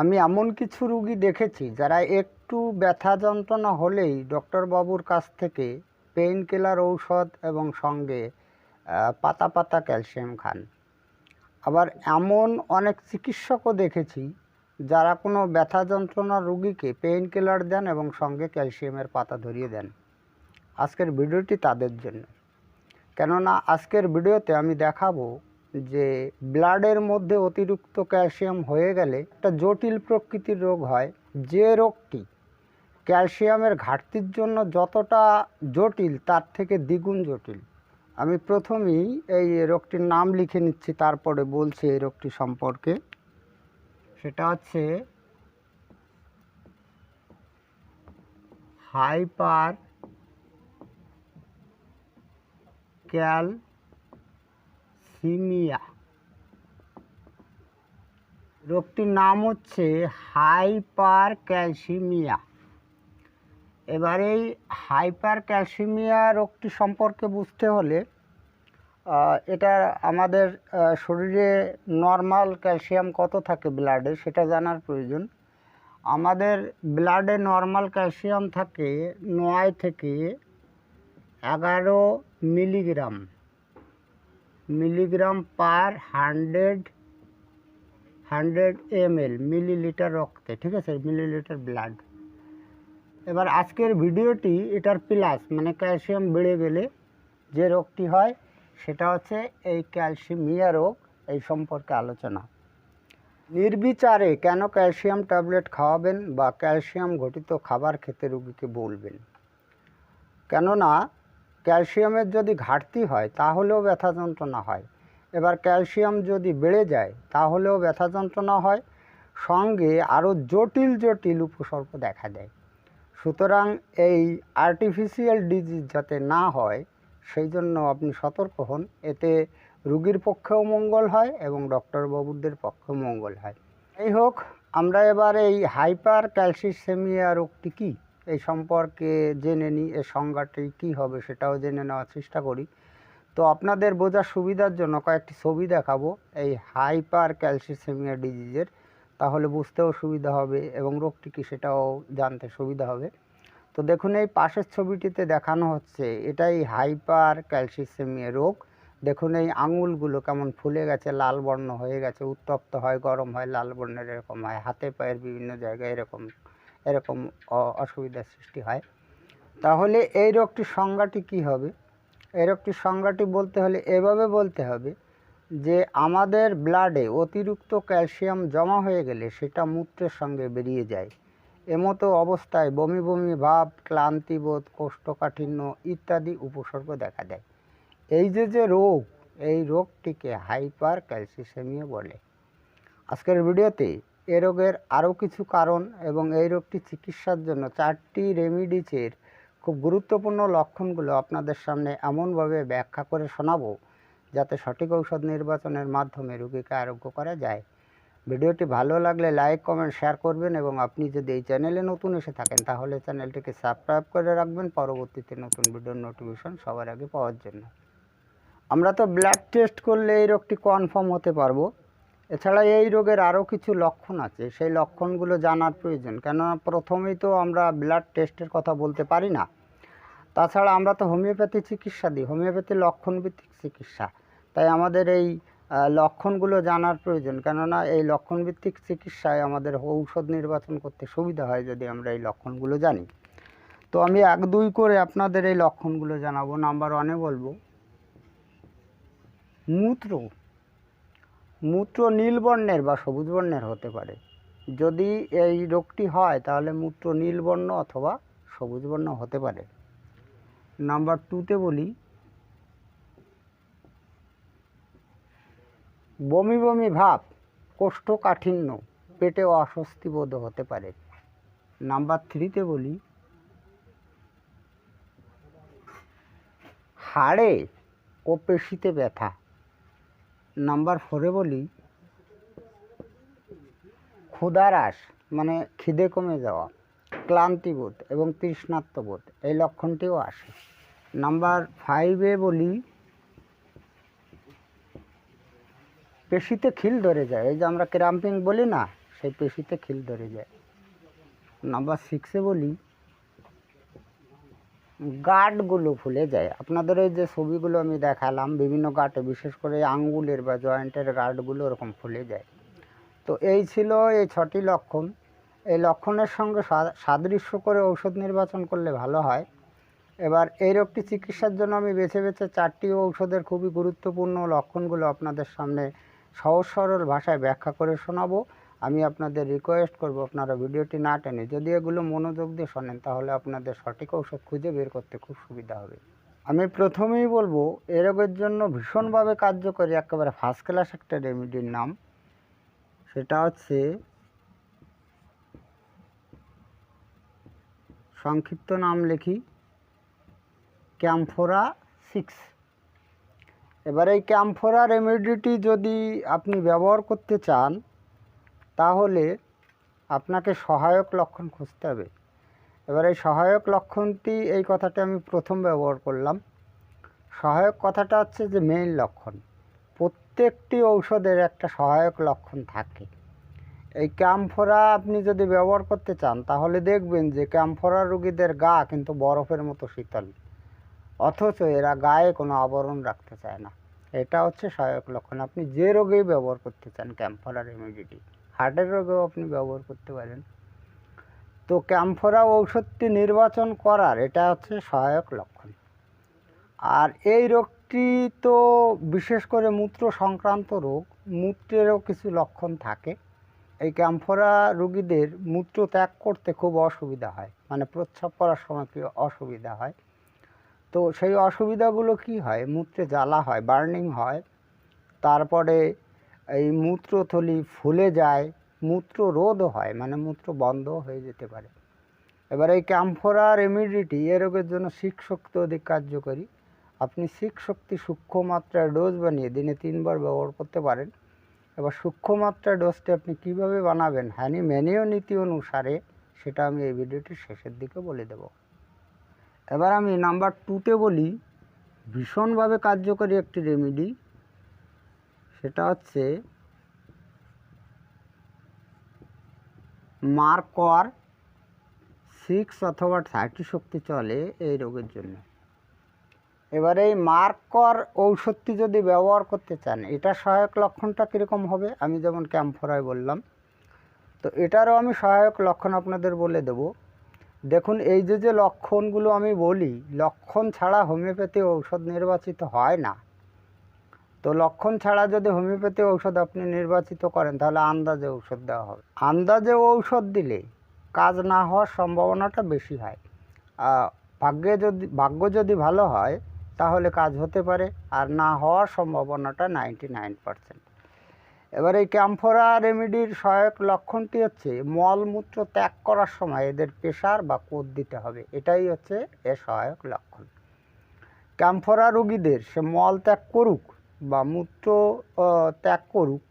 আমি এমন কিছু রুগী দেখেছি যারা একটু ব্যথা যন্ত্রণা হলেই ডক্টর বাবুর কাছ থেকে পেইন কিলার ঔষধ এবং সঙ্গে পাতা পাতা ক্যালসিয়াম খান। আবার এমন অনেক চিকিৎসকও দেখেছি যারা কোনো ব্যথা যন্ত্রণার রুগীকে পেইন কিলার দেন এবং সঙ্গে ক্যালসিয়ামের পাতা ধরিয়ে দেন। আজকের ভিডিওটি তাদের জন্য। কেননা আজকের ভিডিওতে আমি দেখাবো যে ব্লাডের মধ্যে অতিরিক্ত ক্যালসিয়াম হয়ে গেলে একটা জটিল প্রকৃতির রোগ হয়। যে রোগটি ক্যালসিয়ামের ঘাটতির জন্য যতটা জটিল, তার থেকে দ্বিগুণ জটিল। আমি প্রথমেই এই রোগটির নাম লিখে নিচ্ছি, তারপরে বলছি এই রোগটি সম্পর্কে। সেটা হচ্ছে হাইপার ক্যালসিমিয়া রোগটির নাম হচ্ছে হাইপার ক্যালসিমিয়া এবার এই হাইপার ক্যালসিমিয়া রোগটি সম্পর্কে বুঝতে হলে এটা আমাদের শরীরে নর্মাল ক্যালসিয়াম কত থাকে ব্লাডে সেটা জানার প্রয়োজন। আমাদের ব্লাডে নর্মাল ক্যালসিয়াম থাকে নয় থেকে এগারো milligram. Milligram per hundred hundred ML, millilitre রক্তে, ঠিক আছে? Millilitre blood. এবার আজকের ভিডিওটি এটার প্লাস মানে ক্যালসিয়াম বেড়ে গেলে যে রোগটি হয়, সেটা হচ্ছে এই ক্যালসিমিয়া রোগ, এই সম্পর্কে আলোচনা। নির্বিচারে কেন ক্যালসিয়াম ট্যাবলেট খাওয়াবেন বা ক্যালসিয়াম ঘটিত খাবার খেতে রুগীকে বলবেন? কেননা ক্যালসিয়ামের যদি ঘাটতি হয়, তাহলেও ব্যথা যন্ত্রণা হয়। এবার ক্যালসিয়াম যদি বেড়ে যায়, তাহলেও ব্যথা যন্ত্রণা হয়। সঙ্গে আরও জটিল জটিল উপসর্গ দেখা দেয়। সুতরাং এই আর্টিফিশিয়াল ডিজিজ যাতে না হয়, সেই জন্য আপনি সতর্ক হন। এতে রুগীর পক্ষেও মঙ্গল হয় এবং ডক্টর বাবুদের পক্ষেও মঙ্গল হয়। এই হোক, আমরা এবার এই হাইপার ক্যালসিসেমিয়া রোগটি কী? এই সম্পর্কে জেনে নিই এর সংজ্ঞাটি কী হবে সেটাও জেনে নেওয়ার চেষ্টা করি। তো আপনাদের বোঝার সুবিধার জন্য কয়েকটি ছবি দেখাবো, এই হাইপার ক্যালসিসেমিয়া ডিজিজের। তাহলে বুঝতেও সুবিধা হবে এবং রোগটি কী সেটাও জানতে সুবিধা হবে। তো দেখুন, এই পাশের ছবিটিতে দেখানো হচ্ছে, এটাই হাইপার ক্যালসিসেমিয়া রোগ। দেখুন, এই আঙুলগুলো কেমন ফুলে গেছে, লাল বর্ণ হয়ে গেছে, উত্তপ্ত হয়, গরম হয়, লাল বর্ণের এরকম হয়, হাতে পায়ের বিভিন্ন জায়গায় এরকম এরকম অসুবিধার সৃষ্টি হয়। তাহলে এই রোগটির সংজ্ঞাটি কী হবে? এই রোগটির সংজ্ঞাটি বলতে হলে এভাবে বলতে হবে যে আমাদের ব্লাডে অতিরিক্ত ক্যালসিয়াম জমা হয়ে গেলে সেটা মূত্রের সঙ্গে বেরিয়ে যায়। এমতো অবস্থায় বমি বমি, ভাব ক্লান্তিবোধ কোষ্ঠকাঠিন্য ইত্যাদি উপসর্গ দেখা দেয়। এই যে যে রোগ, এই রোগটিকে হাইপার ক্যালসিসেমিয়া বলে। আজকের ভিডিওতে এ রোগের আরও কিছু কারণ এবং এই রোগটি চিকিৎসার জন্য চারটি রেমিডিসের খুব গুরুত্বপূর্ণ লক্ষণগুলো আপনাদের সামনে এমনভাবে ব্যাখ্যা করে শোনাবো, যাতে সঠিক ঔষধ নির্বাচনের মাধ্যমে রোগীকে আরোগ্য করা যায়। ভিডিওটি ভালো লাগলে লাইক, কমেন্ট, শেয়ার করবেন এবং আপনি যদি এই চ্যানেলে নতুন এসে থাকেন, তাহলে চ্যানেলটিকে সাবস্ক্রাইব করে রাখবেন পরবর্তীতে নতুন ভিডিওর নোটিফিকেশন সবার আগে পাওয়ার জন্য। আমরা তো ব্লাড টেস্ট করলে এই রোগটি কনফার্ম হতে পারব। এছাড়া এই রোগের আরও কিছু লক্ষণ আছে। সেই লক্ষণগুলো জানার প্রয়োজন। কেননা প্রথমেই তো আমরা ব্লাড টেস্টের কথা বলতে পারি না। তাছাড়া আমরা তো হোমিওপ্যাথি চিকিৎসা দিই। হোমিওপ্যাথি লক্ষণভিত্তিক চিকিৎসা। তাই আমাদের এই লক্ষণগুলো জানার প্রয়োজন। কেননা এই লক্ষণভিত্তিক চিকিৎসায় আমাদের ঔষধ নির্বাচন করতে সুবিধা হয় যদি আমরা এই লক্ষণগুলো জানি। তো আমি এক দুই করে আপনাদের এই লক্ষণগুলো জানাব। নাম্বার ওয়ানে বলব, মূত্র মূত্র নীল বর্ণের বা সবুজ বর্ণের হতে পারে। যদি এই রোগটি হয়, তাহলে মূত্র নীল বর্ণ অথবা সবুজ বর্ণ হতে পারে। নাম্বার টুতে বলি, বমি বমি ভাব, কোষ্ঠকাঠিন্য, পেটে অস্বস্তি বোধ হতে পারে। নাম্বার থ্রিতে বলি, হাড়ে ও পেশিতে ব্যথা নাম্বার ফোরে বলি ক্ষুধারাস মানে খিদে কমে যাওয়া ক্লান্তিবোধ এবং তৃষ্ণাত্মবোধ এই লক্ষণটিও আসে। নাম্বার ফাইভে বলি, পেশিতে খিল ধরে যায়, এই যে আমরা ক্রাম্পিং বলি না, সেই পেশিতে খিল ধরে যায়। নাম্বার সিক্সে বলি গাঁটগুলো ফুলে যায়। আপনাদের এই যে ছবিগুলো আমি দেখালাম, বিভিন্ন গাঁটে বিশেষ করে আঙ্গুলের বা জয়েন্টের গাঁটগুলো ওরকম ফুলে যায়। তো এই ছিল এই ছটি লক্ষণ। এই লক্ষণের সঙ্গে সাদৃশ্য করে ঔষধ নির্বাচন করলে ভালো হয়। এবার এই রোগটি চিকিৎসার জন্য আমি বেছে বেছে চারটি ঔষধের খুবই গুরুত্বপূর্ণ লক্ষণগুলো আপনাদের সামনে সহজ সরল ভাষায় ব্যাখ্যা করে শোনাবো। আমি আপনাদের রিকোয়েস্ট করব আপনারা ভিডিওটি না টেনে যদি এগুলো মনোযোগ দিয়ে শোনেন, তাহলে আপনাদের সঠিক ঔষধ খুঁজে বের করতে খুব সুবিধা হবে। আমি প্রথমেই বলব এ রোগের জন্য ভীষণভাবে কার্যকরী, একেবারে ফার্স্ট ক্লাস একটা রেমিডির নাম। সেটা হচ্ছে সংক্ষিপ্ত নাম লিখি ক্যাম্ফোরা সিক্স এবার এই ক্যাম্ফোরা রেমেডিটি যদি আপনি ব্যবহার করতে চান তাহলে আপনাকে সহায়ক লক্ষণ খুঁজতে হবে। এবার এই সহায়ক লক্ষণটি এই কথাটা আমি প্রথম ব্যবহার করলাম। সহায়ক কথাটা হচ্ছে যে মেইন লক্ষণ। প্রত্যেকটি ঔষধের একটা সহায়ক লক্ষণ থাকে। এই ক্যাম্ফোরা আপনি যদি ব্যবহার করতে চান, তাহলে দেখবেন যে ক্যাম্ফোরা রুগীদের গা কিন্তু বরফের মতো শীতল। অথচ এরা গায়ে কোনো আবরণ রাখতে চায় না। এটা হচ্ছে সহায়ক লক্ষণ। আপনি যে রোগেই ব্যবহার করতে চান ক্যাম্ফোরা রেমেডিটি হার্টের রোগেও আপনি ব্যবহার করতে পারেন। তো ক্যাম্ফোরা ঔষধটি নির্বাচন করার এটা হচ্ছে সহায়ক লক্ষণ। আর এই রোগটি তো বিশেষ করে মূত্র সংক্রান্ত রোগ, মূত্রেরও কিছু লক্ষণ থাকে। এই ক্যাম্ফোরা রোগীদের মূত্র ত্যাগ করতে খুব অসুবিধা হয় মানে প্রস্রাব করার সময় কি অসুবিধা হয়। তো সেই অসুবিধাগুলো কি হয়? মূত্রে জ্বালা হয়, বার্নিং হয়, তারপরে এই মূত্রথলি ফুলে যায় মূত্র রোধও হয় মানে মূত্র বন্ধ হয়ে যেতে পারে। এবার এই ক্যাম্ফোরা রেমিডিটি এ রোগের জন্য শিখ শক্তি অধিক কার্যকরী। আপনি শিখ শক্তি সূক্ষ্ম মাত্রায় ডোজ বানিয়ে দিনে তিনবার ব্যবহার করতে পারেন। এবার সূক্ষ্ম মাত্রার ডোজটি আপনি কীভাবে বানাবেন হ্যানি ম্যানীয় নীতি অনুসারে সেটা আমি এই ভিডিওটির শেষের দিকে বলে দেব। এবার আমি নাম্বার টুতে বলি, ভীষণভাবে কার্যকরী একটি রেমিডি সেটা হচ্ছে মার্কর সিক্স অথবা থার্টি শক্তি চলে এই রোগের জন্য। এবার এই মার্কর ঔষধটি যদি ব্যবহার করতে চান, এটা সহায়ক লক্ষণটা কীরকম হবে? আমি যেমন ক্যাম্ফরায় বললাম। তো এটারও আমি সহায়ক লক্ষণ আপনাদের বলে দেব। দেখুন, এই যে যে লক্ষণগুলো আমি বলি, লক্ষণ ছাড়া হোমিওপ্যাথি ঔষধ নির্বাচিত হয় না। তো লক্ষণ ছাড়া যদি হোমিওপ্যাথি ঔষধ আপনি নির্বাচিত করেন, তাহলে আন্দাজে ঔষধ দেওয়া হবে। আন্দাজে ঔষধ দিলে কাজ না হওয়ার সম্ভাবনাটা বেশি হয়। ভাগ্যে যদি, ভাগ্য যদি ভালো হয়, তাহলে কাজ হতে পারে, আর না হওয়ার সম্ভাবনাটা নাইনটি নাইন পারসেন্ট। এবার এই ক্যাম্ফোরা রেমিডির সহায়ক লক্ষণটি হচ্ছে, মলমূত্র ত্যাগ করার সময় এদের প্রেশার বা কোদ দিতে হবে। এটাই হচ্ছে এর সহায়ক লক্ষণ। ক্যাম্ফোরা রুগীদের সে মল ত্যাগ করুক বা মূত্র ত্যাগ করুক,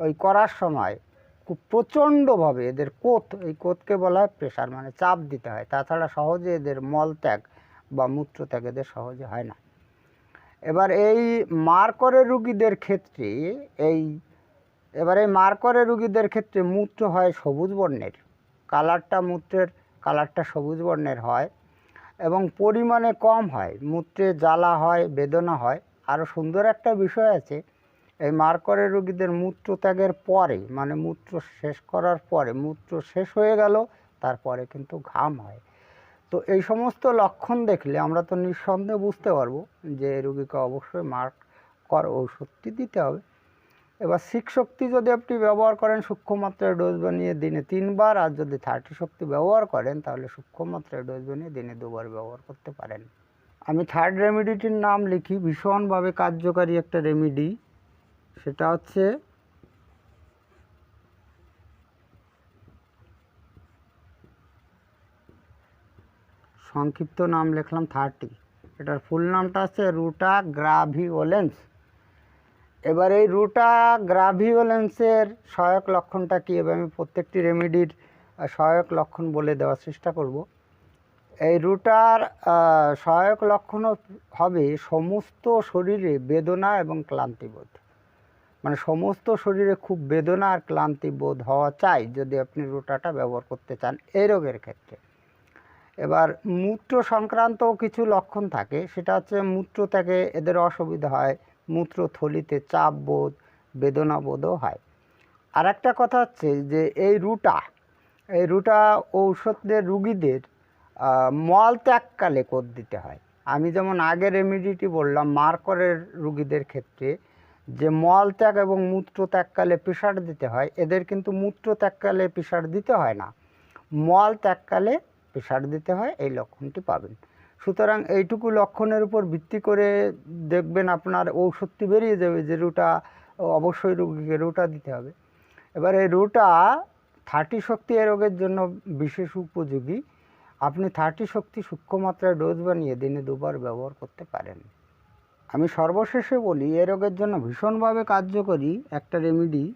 ওই করার সময় খুব প্রচণ্ডভাবে এদের কোত, এই কোতকে বলা হয় প্রেশার মানে চাপ দিতে হয়। তাছাড়া সহজে এদের মল ত্যাগ বা মূত্র ত্যাগ এদের সহজে হয় না। এবার এই মার্করের রুগীদের ক্ষেত্রে এই, এবার এই মার্করের রুগীদের ক্ষেত্রে মূত্র হয় সবুজ বর্ণের। কালারটা মূত্রের, কালারটা সবুজ বর্ণের হয় এবং পরিমাণে কম হয়। মূত্রে জ্বালা হয়, বেদনা হয়। আরও সুন্দর একটা বিষয় আছে, এই মার্করের রোগীদের মূত্র ত্যাগের পরে মানে মূত্র শেষ করার পরে, মূত্র শেষ হয়ে গেল, তারপরে কিন্তু ঘাম হয়। তো এই সমস্ত লক্ষণ দেখলে আমরা তো নিঃসন্দেহে বুঝতে পারব যে রোগীকে অবশ্যই মার্ক কর ঔষধটি দিতে হবে। এবার শিখ শক্তি যদি আপনি ব্যবহার করেন, সূক্ষ্ম মাত্রায় ডোজ বানিয়ে দিনে তিনবার, আর যদি থার্টি শক্তি ব্যবহার করেন, তাহলে সূক্ষ্ম মাত্রায় ডোজ বানিয়ে দিনে দুবার ব্যবহার করতে পারেন। আমি থার্ড রেমিডিটির নাম লিখি, ভীষণভাবে কার্যকারী একটা রেমিডি সেটা হচ্ছে সংক্ষিপ্ত নাম লিখলাম থার্টি এটার ফুল নামটা হচ্ছে রুটা গ্রাভিওলেন্স। এবার এই রুটা গ্রাভিওলেন্সের সহায়ক লক্ষণটা কী? এবার আমি প্রত্যেকটি রেমিডির সহায়ক লক্ষণ বলে দেওয়ার চেষ্টা করব। এই রুটার সহায়ক লক্ষণ হবে সমস্ত শরীরে বেদনা এবং ক্লান্তিবোধ মানে সমস্ত শরীরে খুব বেদনা আর ক্লান্তি বোধ হওয়া চাই যদি আপনি রোটাটা ব্যবহার করতে চান এই রোগের ক্ষেত্রে। এবার মূত্র সংক্রান্ত কিছু লক্ষণ থাকে, সেটা হচ্ছে মূত্র থেকে এদের অসুবিধা হয় মূত্র থলিতে চাপ বোধ, বেদনা বোধও হয়। আর একটা কথা হচ্ছে যে এই রুটা এই রুটা ঔষধদের রুগীদের মল ত্যাগকালে কোদ দিতে হয়। আমি যেমন আগের রেমিডিটি বললাম, মার্করের রুগীদের ক্ষেত্রে যে মল ত্যাগ এবং মূত্র ত্যাগকালে প্রেশার দিতে হয়, এদের কিন্তু মূত্র ত্যাগকালে প্রেশার দিতে হয় না। মল ত্যাগকালে প্রেশার দিতে হয়, এই লক্ষণটি পাবেন। সুতরাং এইটুকু লক্ষণের উপর ভিত্তি করে দেখবেন আপনার ঔষধটি বেরিয়ে যাবে যে রুটা, অবশ্যই রুগীকে রুটা দিতে হবে। এবার এই রুটা, থার্টি শক্তি এ রোগের জন্য বিশেষ উপযোগী। আপনি থার্টি শক্তি সূক্ষ্ম মাত্রায় ডোজ বানিয়ে দিনে দুবার ব্যবহার করতে পারেন। আমি সর্বশেষে বলি, এ রোগের জন্য ভীষণভাবে কার্যকরী একটা রেমিডি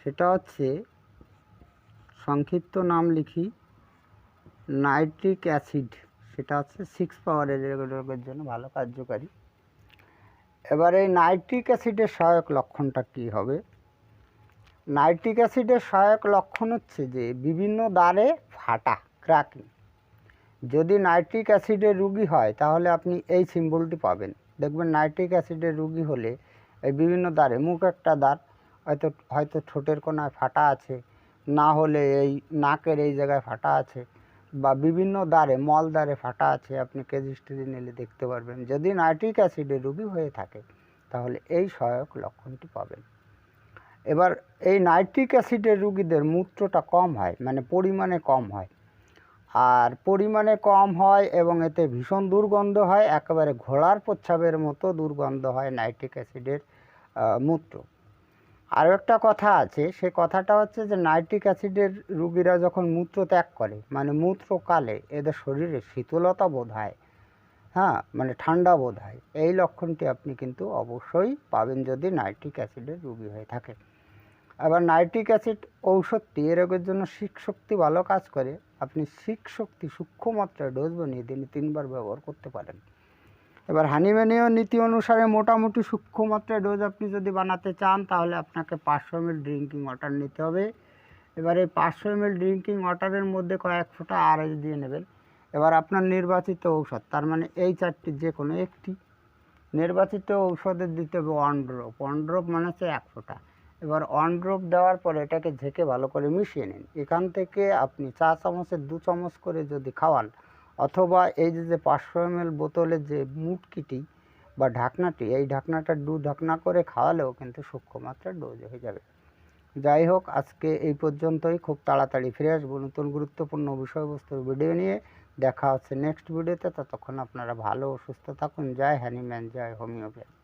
সেটা হচ্ছে সংক্ষিপ্ত নাম লিখি নাইট্রিক অ্যাসিড সেটা হচ্ছে সিক্স পাওয়ারের রোগের জন্য ভালো কার্যকারী। এবার এই নাইট্রিক অ্যাসিডের সহায়ক লক্ষণটা কী হবে? নাইট্রিক অ্যাসিডের সহায়ক লক্ষণ হচ্ছে যে, বিভিন্ন দ্বারে ফাটা ক্র্যাকিং যদি নাইট্রিক অ্যাসিডের রুগী হয়, তাহলে আপনি এই সিম্বলটি পাবেন। দেখবেন নাইট্রিক অ্যাসিডের রুগী হলে এই বিভিন্ন দ্বারে মুখ একটা দ্বার হয়তো হয়তো ঠোঁটের কোনায় ফাটা আছে, না হলে এই নাকের এই জায়গায় ফাটা আছে, বা বিভিন্ন দ্বারে মল দ্বারে ফাটা আছে, আপনি কেজিস্ট্রি নিলে দেখতে পারবেন। যদি নাইট্রিক অ্যাসিডের রুগী হয়ে থাকে, তাহলে এই সহায়ক লক্ষণটি পাবেন। এবার, এই নাইট্রিক অ্যাসিডের রুগীদের মূত্রটা কম হয় মানে পরিমাণে কম হয়। আর পরিমাণে কম হয় এবং এতে ভীষণ দুর্গন্ধ হয়, একেবারে ঘোড়ার প্রচ্ছাবের মতো দুর্গন্ধ হয় নাইট্রিক অ্যাসিডের মূত্র। আরও একটা কথা আছে, সে কথাটা হচ্ছে যে নাইট্রিক অ্যাসিডের রুগীরা যখন মূত্র ত্যাগ করে মানে মূত্রকালে এদের শরীরে শীতলতা বোধ হয় হ্যাঁ মানে ঠান্ডা বোধ হয়, এই লক্ষণটি আপনি কিন্তু অবশ্যই পাবেন যদি নাইট্রিক অ্যাসিডের রুগী হয়ে থাকে আবার নাইট্রিক অ্যাসিড ঔষধটি, এ রোগের জন্য শিক শক্তি ভালো কাজ করে আপনি শিক শক্তি সূক্ষ্ম মাত্রায় ডোজ বানিয়ে দিনে তিনবার ব্যবহার করতে পারেন। এবার হানিম্যানীয় নীতি অনুসারে মোটামুটি সূক্ষ্ম মাত্রায় ডোজ আপনি যদি বানাতে চান, তাহলে আপনাকে পাঁচশো এমএল ড্রিঙ্কিং ওয়াটার নিতে হবে। এবার এই পাঁচশো এমএল ড্রিঙ্কিং ওয়াটারের মধ্যে কয়েক ফোঁটা আরএস দিয়ে নেবেন। এবার আপনার নির্বাচিত ঔষধ, তার মানে এই চারটির যে কোনো একটি। নির্বাচিত ঔষধের দিতে হবে ওয়ান ড্রপ ওয়ান ড্রপ মানে হচ্ছে এক ফোঁটা। এবার অন ড্রপ দেওয়ার পরে এটাকে ঝেঁকে ভালো করে মিশিয়ে নিন। এখান থেকে আপনি চা চামচের দু চামচ করে যদি খাওয়ান, অথবা এই যে পাঁচশো এমএল বোতলের যে মুটকিটি বা ঢাকনাটি, এই ঢাকনাটা দু ঢাকনা করে খাওয়ালেও কিন্তু সূক্ষ্ম মাত্রার ডোজ হয়ে যাবে। যাই হোক, আজকে এই পর্যন্তই। খুব তাড়াতাড়ি ফিরে আসব নতুন গুরুত্বপূর্ণ বিষয়বস্তুর ভিডিও নিয়ে। দেখা হচ্ছে নেক্সট ভিডিওতে ততক্ষণ আপনারা ভালো ও সুস্থ থাকুন। জয় হ্যানিম্যান জয় হোমিওপ্যাথি